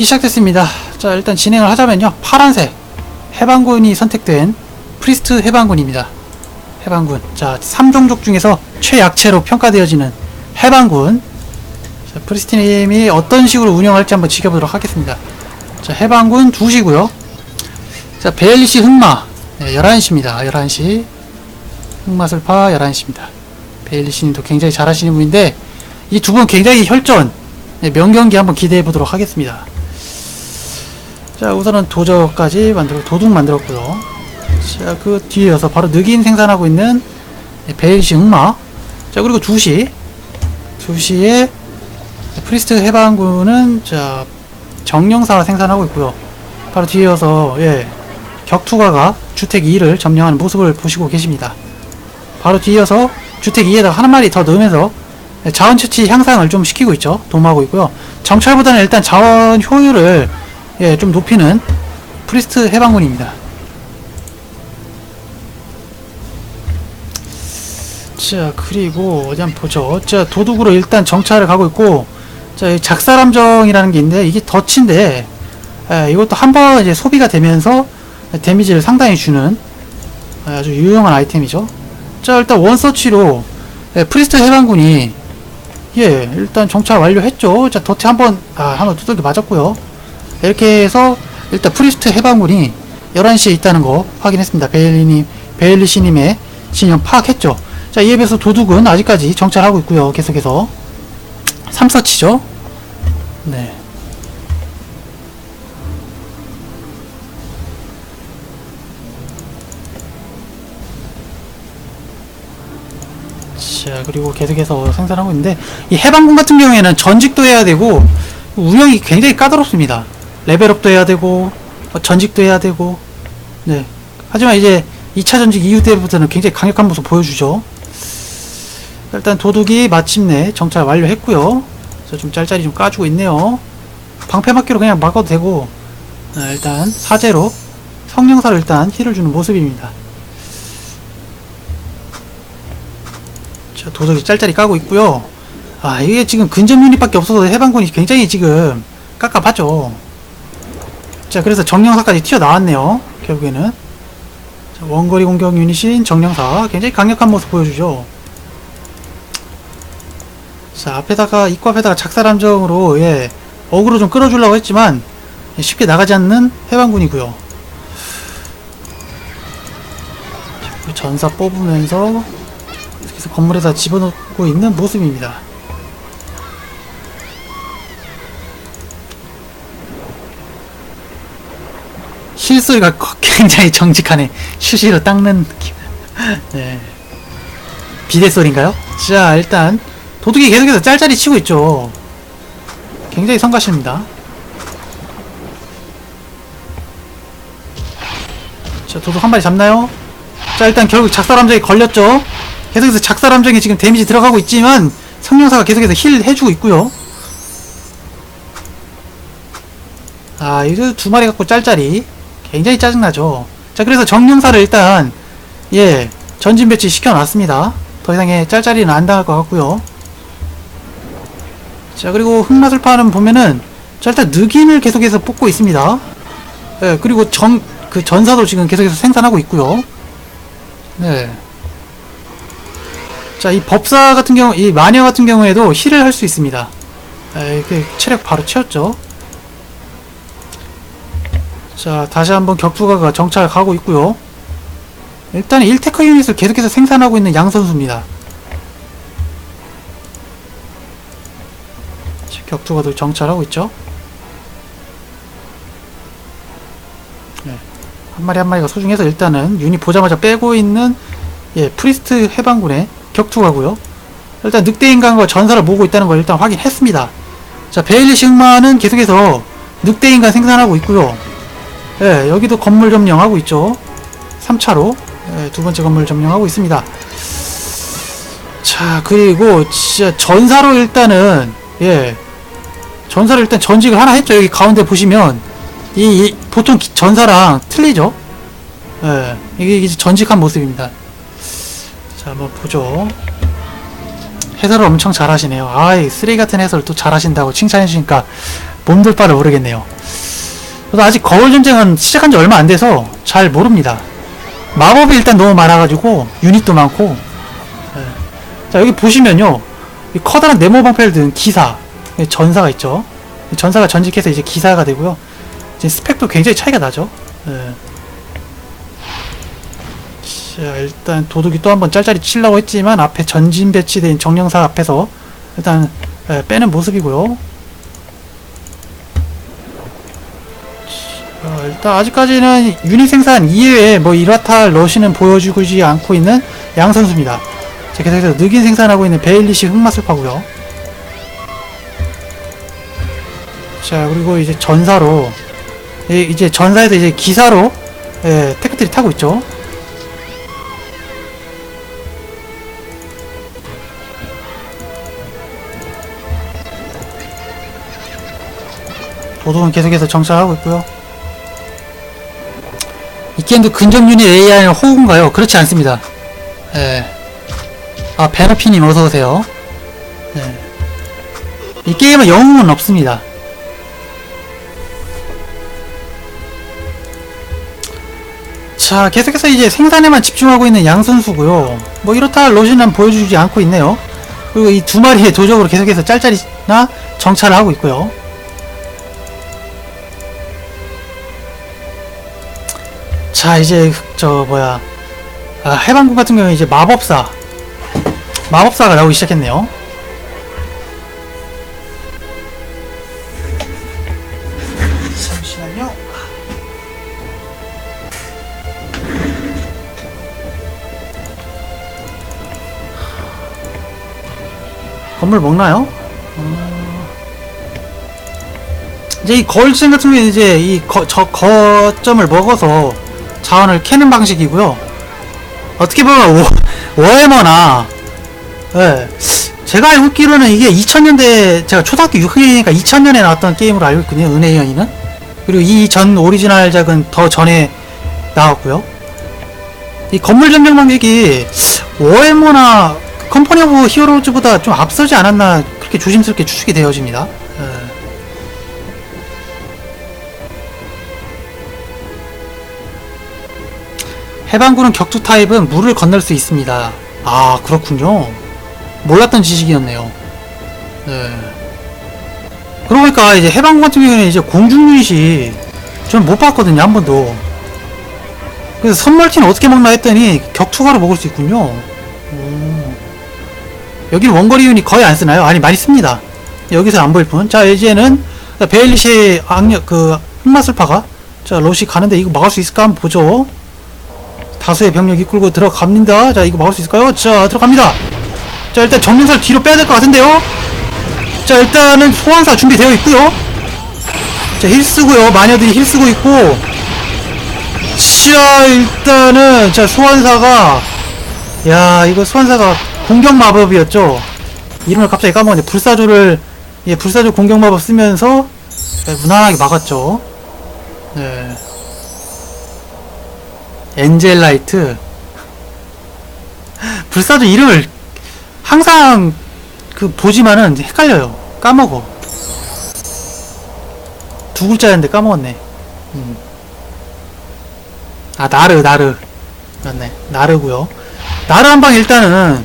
경기 시작됐습니다. 자, 일단 진행을 하자면요. 파란색 해방군이 선택된 프리스트 해방군입니다. 해방군. 자, 3종족 중에서 최약체로 평가되어지는 해방군. 자, 프리스티님이 어떤 식으로 운영할지 한번 지켜보도록 하겠습니다. 자, 해방군 2시고요. 자, 베일리시 흑마. 네, 11시입니다. 11시. 흑마술파 11시입니다. 베일리시님도 굉장히 잘하시는 분인데, 이 두 분 굉장히 혈전, 네, 명경기 한번 기대해 보도록 하겠습니다. 자, 우선은 도저까지 만들어, 도둑 만들었고요. 자, 그 뒤에 이어서 바로 늑인 생산하고 있는 네, 베일리시 흑마. 자, 그리고 2시. 2시에 프리스트 해방군은, 자, 정령사 생산하고 있고요. 바로 뒤에 이어서, 예, 격투가가 주택 2를 점령하는 모습을 보시고 계십니다. 바로 뒤이어서 주택 2에다가 한 마리 더 넣으면서 자원 채취 향상을 좀 시키고 있죠. 도모하고 있고요. 정찰보다는 일단 자원 효율을 예, 좀 높이는 프리스트 해방군입니다. 자, 그리고 어디 한번 보죠. 자, 도둑으로 일단 정찰을 가고 있고, 자, 이 작살함정이라는 게 있는데, 이게 덫인데, 예, 이것도 한 번 이제 소비가 되면서 데미지를 상당히 주는 아주 유용한 아이템이죠. 자, 일단 원서치로 예, 프리스트 해방군이 예, 일단 정찰 완료했죠. 자, 덫에 한번 아, 한번 두들겨 맞았고요. 이렇게 해서 일단 프리스트 해방군이 11시에 있다는 거 확인했습니다. 베일리님, 베일리시님의 진영 파악했죠. 자, 이에 비해서 도둑은 아직까지 정찰하고 있고요. 계속해서 3서치죠. 네. 자 그리고 계속해서 생산하고 있는데 이 해방군 같은 경우에는 전직도 해야 되고 운영이 굉장히 까다롭습니다 레벨업도 해야 되고 어, 전직도 해야 되고. 네. 하지만 이제 2차 전직 이후 때부터는 굉장히 강력한 모습 보여주죠. 일단 도둑이 마침내 정찰 완료했고요. 그래서 좀 짤짤이 좀 까주고 있네요. 방패막기로 그냥 막아도 되고. 네, 일단 사제로 성령사를 일단 힐을 주는 모습입니다. 자, 도적이 짤짤이 까고 있고요. 아, 이게 지금 근접 유닛밖에 없어서 해방군이 굉장히 지금 깝깝하죠. 자, 그래서 정령사까지 튀어나왔네요. 결국에는. 자, 원거리 공격 유닛인 정령사. 굉장히 강력한 모습 보여주죠. 자, 앞에다가, 입구 앞에다가 작살함정으로, 예, 어그로 좀 끌어주려고 했지만, 예, 쉽게 나가지 않는 그 전사 뽑으면서, 계속 건물에다 집어넣고 있는 모습입니다. 실소리가 굉장히 정직하네. 휴지로 닦는 느낌. 네. 비대 소리인가요? 자, 일단 도둑이 계속해서 짤짤이 치고 있죠. 굉장히 성가십니다. 자, 도둑 한 마리 잡나요? 자, 일단 결국 작살함정에 걸렸죠. 계속해서 작살함정에 지금 데미지 들어가고 있지만 성령사가 계속해서 힐 해주고 있고요. 아, 이거 두 마리 갖고 짤짤이 굉장히 짜증나죠. 자, 그래서 정령사를 일단 예 전진 배치 시켜놨습니다. 더 이상의 짤짤이는 안 당할 것 같고요. 자, 그리고 흑마술파는 보면은 자, 일단 늑인을 계속해서 뽑고 있습니다. 예, 그리고 전, 그 전사도 지금 계속해서 생산하고 있고요. 네. 자, 이 법사 같은 경우, 이 마녀 같은 경우에도 힐을 할 수 있습니다. 에, 이렇게 체력 바로 채웠죠. 자, 다시 한번 격투가가 정찰 가고 있고요. 일단 1테커 유닛을 계속해서 생산하고 있는 양 선수입니다. 자, 격투가도 정찰하고 있죠. 네. 한 마리 한 마리가 소중해서 일단은 유닛 보자마자 빼고 있는 예, 프리스트 해방군의 격투가고요. 일단 늑대인간과 전사를 모으고 있다는 걸 일단 확인했습니다. 자, 베일리 식마는 계속해서 늑대인간 생산하고 있고요. 예, 여기도 건물 점령하고 있죠. 3차로 예, 두 번째 건물 점령하고 있습니다. 자, 그리고 진짜 전사로 일단은 예, 전사로 일단 전직을 하나 했죠. 여기 가운데 보시면 이, 이 보통 기- 전사랑 틀리죠. 예, 이게, 이게 전직한 모습입니다. 자, 한번 보죠. 해설을 엄청 잘하시네요. 아이, 쓰레기 같은 해설 또 잘하신다고 칭찬해주니까 몸둘 바를 모르겠네요. 저도 아직 거울 전쟁은 시작한 지 얼마 안 돼서 잘 모릅니다. 마법이 일단 너무 많아가지고 유닛도 많고 예. 자 여기 보시면요 이 커다란 네모 방패를 든 기사 예, 전사가 있죠 이 전사가 전직해서 이제 기사가 되고요 이제 스펙도 굉장히 차이가 나죠 예. 자 일단 도둑이 또 한번 짤짤이 치려고 했지만 앞에 전진 배치된 정령사 앞에서 일단 예, 빼는 모습이고요 어, 일단 아직까지는 유닛 생산 이외에 뭐 이라타 러시는 보여주지 않고 있는 양 선수입니다. 자, 계속해서 느긴 생산하고 있는 베일리시 흑마술파고요. 자 그리고 이제 전사로 이- 이제 전사에서 이제 기사로 예, 테크트리 타고 있죠. 도둑은 계속해서 정찰하고 있고요. 이 게임도 근접 유닛 AI는 호구인가요? 그렇지 않습니다. 예. 아, 베너피님 어서오세요. 예. 이 게임은 영웅은 없습니다. 자, 계속해서 이제 생산에만 집중하고 있는 양 선수고요. 뭐 이렇다 할 로신은 보여주지 않고 있네요. 그리고 이 두 마리의 도적으로 계속해서 짤짤이나 정찰을 하고 있고요. 자 이제 저 뭐야. 아, 해방군 같은 경우에 이제 마법사. 마법사가 나오기 시작했네요. 잠시만요. 건물 먹나요? 어, 이제 이 거울증 같은 경우에 이제 이 거, 저 거점을 먹어서 자원을 캐는 방식이고요. 어떻게 보면 워, 워해머나 예. 제가 알고 있기로는 이게 2000년대 제가 초등학교 6학년이니까 2000년에 나왔던 게임으로 알고 있거든요. 여인은. 그리고 이 전 오리지널작은 더 전에 나왔고요. 이 건물 점령 방식이 워해머나 컴퍼니 오브 히어로즈보다 좀 앞서지 않았나 그렇게 조심스럽게 추측이 되어집니다. 예. 해방군은 격투 타입은 물을 건널 수 있습니다. 아, 그렇군요. 몰랐던 지식이었네요. 네. 그러고 보니까 이제 해방군 같은 경우에는 이제 공중 유닛이 저는 못 봤거든요, 한 번도. 그래서 선멀티는 어떻게 먹나 했더니 격투가로 먹을 수 있군요. 오. 여기는 원거리 유닛 거의 안 쓰나요? 아니, 많이 씁니다. 여기서 안 보일 뿐. 자, 이제는 베일리시 악력, 그, 흑마술파가 자, 러시 가는데 이거 막을 수 있을까 한번 보죠. 다수의 병력 이 끌고 들어갑니다. 자, 이거 막을 수 있을까요? 자, 들어갑니다. 자, 일단 정lin살 뒤로 빼야 될 것 같은데요? 자, 일단은 소환사 준비되어 있고요 자, 힐 쓰고요. 마녀들이 힐 쓰고 있고. 자, 일단은, 자, 소환사가, 야, 이거 소환사가 공격 마법이었죠? 이름을 갑자기 까먹었네. 불사조를, 예, 불사조 공격 마법 쓰면서, 네, 무난하게 막았죠. 네. 엔젤라이트. 불사조 이름을 항상 그 보지만은 헷갈려요. 까먹어. 두 글자였는데 까먹었네. 음. 아 나르 나르. 맞네. 나르고요. 나르 한방 일단은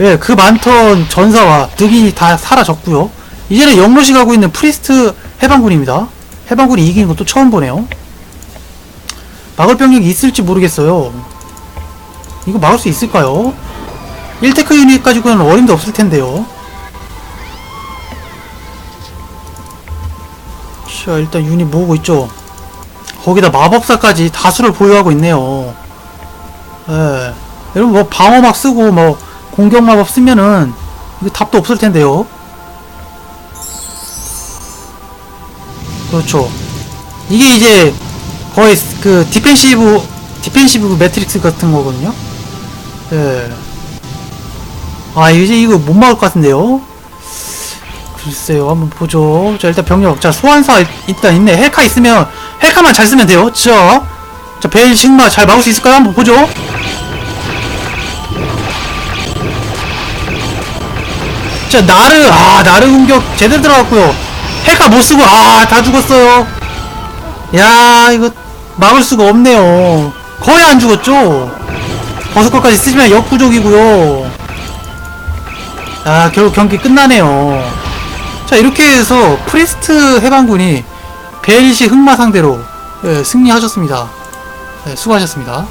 예, 그 많던 전사와 득이 다 사라졌고요. 이제는 영로시 가고 있는 프리스트 해방군입니다. 해방군이 이기는 것도 처음 보네요 막을 병력이 있을지 모르겠어요. 이거 막을 수 있을까요? 1테크 유닛 가지고는 어림도 없을 텐데요. 자, 일단 유닛 모으고 있죠. 거기다 마법사까지 다수를 보유하고 있네요. 예. 여러분, 뭐, 방어막 쓰고, 뭐, 공격 마법 쓰면은, 이거 답도 없을 텐데요. 그렇죠. 이게 이제, 거의 그 디펜시브 디펜시브 매트릭스 같은 거거든요. 예. 아 이제 이거 못 막을 것 같은데요. 글쎄요, 한번 보죠. 자 일단 병력, 자 소환사 일단 있네. 헬카 있으면 헬카만 잘 쓰면 돼요. 자, 자 베일 식마 잘 막을 수 있을까요? 한번 보죠. 자 나르, 아 나르 공격 제대로 들어갔고요. 헬카 못 쓰고 아 다 죽었어요. 야 이거 막을 수가 없네요. 거의 안 죽었죠. 버섯거까지 쓰시면 역부족이고요. 아 결국 경기 끝나네요. 자 이렇게 해서 프리스트 해방군이 벨시 흑마 상대로 예, 승리하셨습니다. 예, 수고하셨습니다.